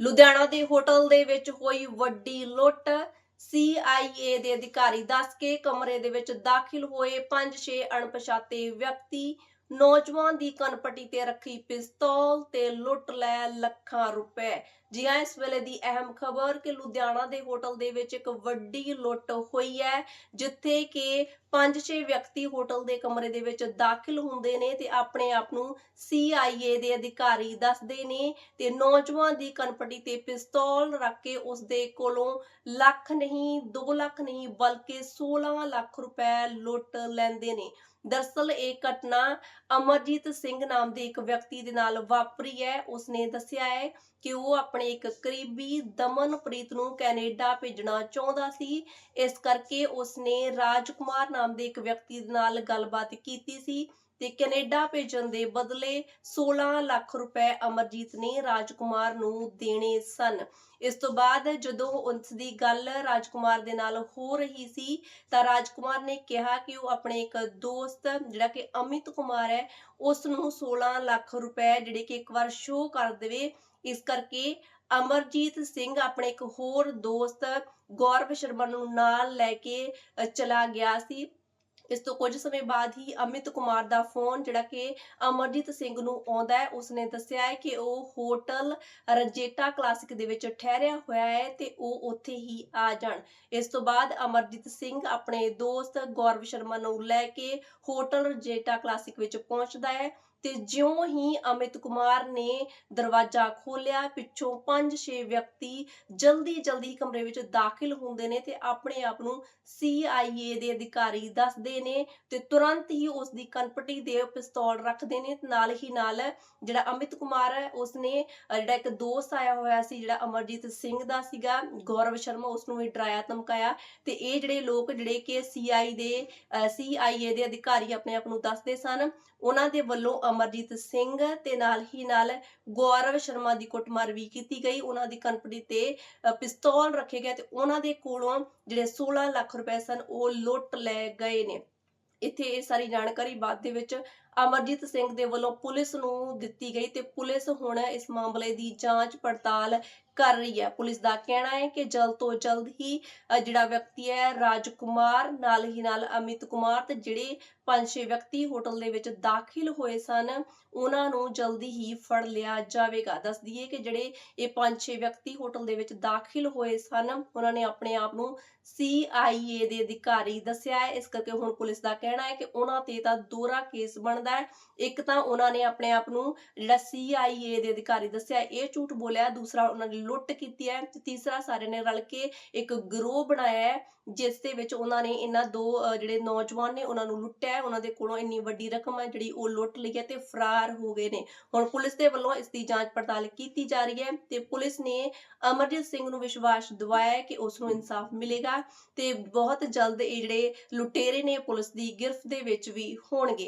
ਲੁਧਿਆਣਾ ਦੇ ਹੋਟਲ ਦੇ ਵਿੱਚ ਹੋਈ ਵੱਡੀ ਲੁੱਟ। CIA ਦੇ ਅਧਿਕਾਰੀ ਦੱਸ ਕੇ ਕਮਰੇ ਦੇ ਵਿੱਚ ਦਾਖਲ ਹੋਏ 5-6 ਅਣਪਛਾਤੇ ਵਿਅਕਤੀ। ਨੌਜਵਾਨ ਦੀ ਕਨਪਟੀ ਤੇ ਰੱਖੀ ਪਿਸਤੌਲ ਤੇ ਲੁੱਟ ਲੈ ਲੱਖਾਂ ਰੁਪਏ। ਜੀ ਹਾਂ, ਇਸ ਵੇਲੇ ਦੀ ਅਹਿਮ ਖਬਰ ਕਿ ਲੁਧਿਆਣਾ ਦੇ ਹੋਟਲ ਦੇ ਵਿੱਚ ਇੱਕ ਵੱਡੀ ਲੁੱਟ ਹੋਈ ਹੈ, ਜਿੱਥੇ ਕਿ 5-6 ਵਿਅਕਤੀ ਹੋਟਲ ਦੇ ਕਮਰੇ ਦੇ ਵਿੱਚ ਦਾਖਲ ਹੁੰਦੇ ਨੇ ਤੇ ਆਪਣੇ ਆਪ ਨੂੰ CIA ਦੇ ਅਧਿਕਾਰੀ ਦੱਸਦੇ ਨੇ ਤੇ ਨੌਜਵਾਨ ਦੀ ਕਨਪਟੀ ਤੇ ਪਿਸਤੌਲ ਰੱਖ ਕੇ ਉਸ ਦੇ ਕੋਲੋਂ ਲੱਖ ਨਹੀਂ 2 ਲੱਖ ਨਹੀਂ ਬਲਕਿ 16 ਲੱਖ ਰੁਪਏ ਲੁੱਟ ਲੈਂਦੇ ਨੇ। ਦਰਸਲ ਇਹ ਘਟਨਾ ਅਮਰਜੀਤ ਸਿੰਘ ਨਾਮ ਦੇ ਇੱਕ ਵਿਅਕਤੀ ਦੇ ਨਾਲ ਵਾਪਰੀ ਹੈ। ਉਸਨੇ ਦੱਸਿਆ ਹੈ ਕਿ ਉਹ ਆਪਣੇ ਇੱਕ ਕਰੀਬੀ ਦਮਨਪ੍ਰੀਤ ਨੂੰ ਕੈਨੇਡਾ ਭੇਜਣਾ ਚਾਹੁੰਦਾ ਸੀ। ਇਸ ਕਰਕੇ ਉਸਨੇ ਰਾਜਕੁਮਾਰ ਨਾਮ ਦੇ ਇੱਕ ਵਿਅਕਤੀ ਦੇ ਨਾਲ ਗੱਲਬਾਤ ਕੀਤੀ ਸੀ ਤੇ ਕੈਨੇਡਾ ਭੇਜਣ ਦੇ ਬਦਲੇ 16 ਲੱਖ ਰੁਪਏ ਅਮਰਜੀਤ ਨੇ ਰਾਜਕੁਮਾਰ ਨੂੰ ਦੇਣੇ ਸਨ। ਇਸ ਤੋਂ ਬਾਅਦ ਜਦੋਂ ਉਸ ਦੀ ਗੱਲ ਰਾਜਕੁਮਾਰ ਦੇ ਨਾਲ ਹੋ ਰਹੀ ਸੀ ਤਾਂ ਰਾਜਕੁਮਾਰ ਨੇ ਕਿਹਾ ਕਿ ਉਹ ਆਪਣੇ ਇੱਕ ਦੋਸਤ ਜਿਹੜਾ ਕਿ ਅਮਿਤ ਕੁਮਾਰ ਹੈ, ਉਸ ਨੂੰ 16 ਲੱਖ ਰੁਪਏ ਜਿਹੜੇ ਕਿ ਇੱਕ ਵਾਰ ਸ਼ੋਅ ਕਰ ਦੇਵੇ। ਇਸ ਕਰਕੇ ਅਮਰਜੀਤ ਸਿੰਘ ਆਪਣੇ ਇੱਕ ਹੋਰ ਦੋਸਤ ਗੌਰਵ ਸ਼ਰਮਾ ਨੂੰ ਨਾਲ ਲੈ ਕੇ ਚਲਾ ਗਿਆ ਸੀ। ਇਸ ਤੋਂ ਕੁਝ ਸਮੇਂ ਬਾਅਦ ਹੀ ਅਮਿਤ ਕੁਮਾਰ ਦਾ ਫੋਨ ਜਿਹੜਾ ਕਿ ਅਮਰਜੀਤ ਸਿੰਘ ਨੂੰ ਆਉਂਦਾ ਹੈ, ਉਸਨੇ ਦੱਸਿਆ ਹੈ ਕਿ ਉਹ ਹੋਟਲ ਰਜੇਟਾ ਕਲਾਸਿਕ ਦੇ ਵਿੱਚ ਠਹਿਰਿਆ ਹੋਇਆ ਹੈ ਤੇ ਉਹ ਉੱਥੇ ਹੀ ਆ ਜਾਣ। ਇਸ ਤੋਂ ਬਾਅਦ ਅਮਰਜੀਤ ਸਿੰਘ ਆਪਣੇ ਦੋਸਤ ਗੌਰਵ ਸ਼ਰਮਾ ਨੂੰ ਲੈ ਕੇ ਹੋਟਲ ਰਜੇਟਾ ਕਲਾਸਿਕ ਵਿੱਚ ਪਹੁੰਚਦਾ ਹੈ। ਤੇ ਜਿਉਂ ਹੀ ਅਮਿਤ ਕੁਮਾਰ ਨੇ ਦਰਵਾਜ਼ਾ ਖੋਲ੍ਹਿਆ, ਪਿੱਛੋਂ 5-6 ਵਿਅਕਤੀ ਜਲਦੀ ਜਲਦੀ ਕਮਰੇ ਵਿੱਚ ਦਾਖਲ ਹੁੰਦੇ ਨੇ ਤੇ ਆਪਣੇ ਆਪ ਨੂੰ CIA ਦੇ ਅਧਿਕਾਰੀ ਦੱਸਦੇ ਨੇ ਤੇ ਤੁਰੰਤ ਹੀ ਉਸ ਦੀ ਕਨਪਟੀ ਦੇ ਪਿਸਤੌਲ ਰੱਖਦੇ ਨੇ ਤੇ ਨਾਲ ਹੀ ਨਾਲ ਜਿਹੜਾ ਅਮਿਤ ਕੁਮਾਰ ਹੈ, ਉਸਨੇ, ਅਹ, ਜਿਹੜਾ ਇੱਕ ਦੋਸਤ ਆਇਆ ਹੋਇਆ ਸੀ, ਜਿਹੜਾ ਅਮਰਜੀਤ ਸਿੰਘ ਦਾ ਸੀਗਾ, ਗੌਰਵ ਸ਼ਰਮਾ ਉਸ ਨੂੰ ਵੀ ਡਰਾਇਆ, ਧਮਕਾਇਆ ਤੇ ਇਹ ਜਿਹੜੇ ਲੋਕ ਜਿਹੜੇ ਕਿ CI ਦੇ, ਅਹ CIA ਦੇ ਅਧਿਕਾਰੀ ਆਪਣੇ ਆਪ ਨੂੰ ਦੱਸਦੇ ਸਨ, ਉਹਨਾਂ ਦੇ ਵੱਲੋਂ ਅਮਰਜੀਤ ਸਿੰਘ ਤੇ ਨਾਲ ਹੀ ਨਾਲ ਗੌਰਵ ਸ਼ਰਮਾ ਦੀ ਕੁੱਟਮਾਰ ਵੀ ਕੀਤੀ ਗਈ। ਉਹਨਾਂ ਦੀ ਕੰਪਨੀ ਤੇ ਪਿਸਤੌਲ ਰੱਖੇ ਗਏ ਤੇ ਉਹਨਾਂ ਦੇ ਕੋਲੋਂ ਜਿਹੜੇ 16 ਲੱਖ ਰੁਪਏ ਸਨ ਉਹ ਲੁੱਟ ਲੈ ਗਏ ਨੇ। ਇੱਥੇ ਇਹ ਸਾਰੀ ਜਾਣਕਾਰੀ ਬਾਅਦ ਦੇ ਵਿੱਚ ਅਮਰਜੀਤ ਸਿੰਘ ਦੇ ਵੱਲੋਂ ਪੁਲਿਸ ਨੂੰ ਦਿੱਤੀ ਗਈ ਤੇ ਪੁਲਿਸ ਹੁਣ ਇਸ ਮਾਮਲੇ ਦੀ ਜਾਂਚ ਪੜਤਾਲ ਕਰ ਰਹੀ ਹੈ। ਪੁਲਿਸ ਦਾ ਕਹਿਣਾ ਹੈ ਕਿ ਜਲਦ ਤੋਂ ਜਲਦ ਹੀ ਅ, ਜਿਹੜਾ ਵਿਅਕਤੀ ਹੈ ਰਾਜਕੁਮਾਰ ਨਾਲ ਹੀ ਨਾਲ ਅਮਿਤ ਕੁਮਾਰ ਤੇ ਜਿਹੜੇ ਪੰਜ ਛੇ ਵਿਅਕਤੀ ਹੋਟਲ ਦੇ ਵਿੱਚ ਦਾਖਲ ਹੋਏ ਸਨ ਉਹਨਾਂ ਨੂੰ ਜਲਦੀ ਹੀ ਫੜ ਲਿਆ ਜਾਵੇਗਾ। ਦੱਸ ਦਈਏ ਕਿ ਜਿਹੜੇ ਇਹ ਪੰਜ ਛੇ ਵਿਅਕਤੀ ਹੋਟਲ ਦੇ ਵਿੱਚ ਦਾਖਲ ਹੋਏ ਸਨ ਉਹਨਾਂ ਨੇ ਆਪਣੇ ਆਪ ਨੂੰ CIA ਦੇ ਅਧਿਕਾਰੀ ਦੱਸਿਆ ਹੈ। ਇਸ ਕਰਕੇ ਹੁਣ ਪੁਲਿਸ ਦਾ ਕਹਿਣਾ ਹੈ ਕਿ ਉਹਨਾਂ ਤੇ ਤਾਂ ਦੋਹਰਾ ਕੇਸ ਬਣ ਬਣਦਾ ਹੈ। ਇੱਕ ਤਾਂ ਉਹਨਾਂ ਨੇ ਆਪਣੇ ਆਪ ਨੂੰ ਜਿਹੜਾ CIA ਦੇ ਅਧਿਕਾਰੀ ਦੱਸਿਆ, ਇਹ ਝੂਠ ਬੋਲਿਆ। ਦੂਸਰਾ ਉਹਨਾਂ ਨੇ ਲੁੱਟ ਕੀਤੀ ਹੈ ਤੇ ਤੀਸਰਾ ਸਾਰੇ ਨੇ ਰਲ ਕੇ ਇੱਕ ਗਰੋਹ ਬਣਾਇਆ ਹੈ, ਜਿਸ ਦੇ ਵਿੱਚ ਉਹਨਾਂ ਨੇ ਇਹਨਾਂ ਦੋ ਜਿਹੜੇ ਨੌਜਵਾਨ ਨੇ ਉਹਨਾਂ ਨੂੰ ਲੁੱਟਿਆ ਉਹਨਾਂ ਦੇ ਕੋਲੋਂ ਇੰਨੀ ਵੱਡੀ ਰਕਮ ਹੈ ਜਿਹੜੀ ਉਹ ਲੁੱਟ ਲਈ ਹੈ ਤੇ ਫਰਾਰ ਹੋ ਗਏ ਨੇ। ਹੁਣ ਪੁਲਿਸ ਦੇ ਵੱਲੋਂ ਇਸ ਦੀ ਜਾਂਚ ਪੜਤਾਲ ਕੀਤੀ ਜਾ ਰਹੀ ਹੈ ਤੇ ਪੁਲਿਸ ਨੇ ਅਮਰਜੀਤ ਸਿੰਘ ਨੂੰ ਵਿਸ਼ਵਾਸ ਦਿਵਾਇਆ ਕਿ ਉਸ ਨੂੰ ਇਨਸਾਫ ਮਿਲੇਗਾ ਤੇ ਬਹੁਤ ਜਲਦ ਇਹ ਜਿਹੜੇ ਲੁਟੇਰੇ ਨੇ ਪੁਲਿਸ ਦੀ ਗਿਰਫਤ ਦੇ ਵਿੱਚ ਵੀ ਹੋਣਗੇ।